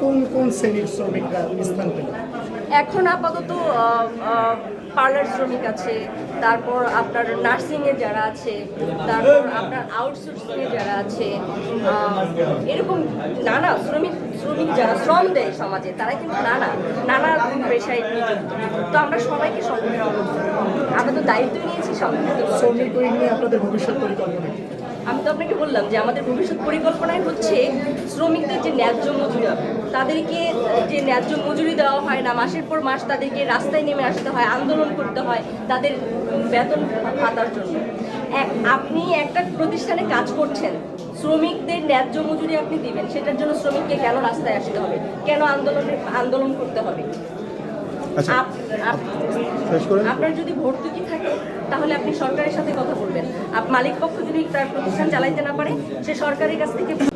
কোন কোন শ্রেণির শ্রমিকরা স্থান পেল এখন আপাতত পার্লার শ্রমিক আছে, তারপর আপনার নার্সিংয়ে যারা আছে, তারপর আপনার আউটসোর্সিংয়ে যারা আছে এরকম নানা শ্রমিক শ্রমিক যারা শ্রম দেয় সমাজে তারা কিন্তু নানা নানা পেশায় নিযুক্ত তো আমরা সবাইকে সংগঠন আমরা তো দায়িত্ব করার। শ্রমিক ঐক্য নিয়ে আপনাদের ভবিষ্যৎ পরিকল্পনা আমি তো আপনাকে বললাম যে আমাদের ভবিষ্যৎ পরিকল্পনায় হচ্ছে শ্রমিকদের যে ন্যায্য মজুরি তাদেরকে যে ন্যায্য মজুরি দেওয়া হয় না মাসের পর মাস তাদেরকে রাস্তায় নেমে আসতে হয় আন্দোলন করতে হয় তাদের বেতন ভাতার জন্য। এক আপনি একটা প্রতিষ্ঠানে কাজ করছেন শ্রমিকদের ন্যায্য মজুরি আপনি দিবেন সেটার জন্য শ্রমিককে কেন রাস্তায় আসতে হবে? কেন আন্দোলনে আন্দোলন করতে হবে? আচ্ছা আপনার যদি ভর্তুকি থাকে তাহলে আপনি সরকারের সাথে কথা বলবেন। আপ মালিক পক্ষ যদি তার প্রতিষ্ঠান চালাইতে না পারে, সে সরকারের কাছ থেকে বললাম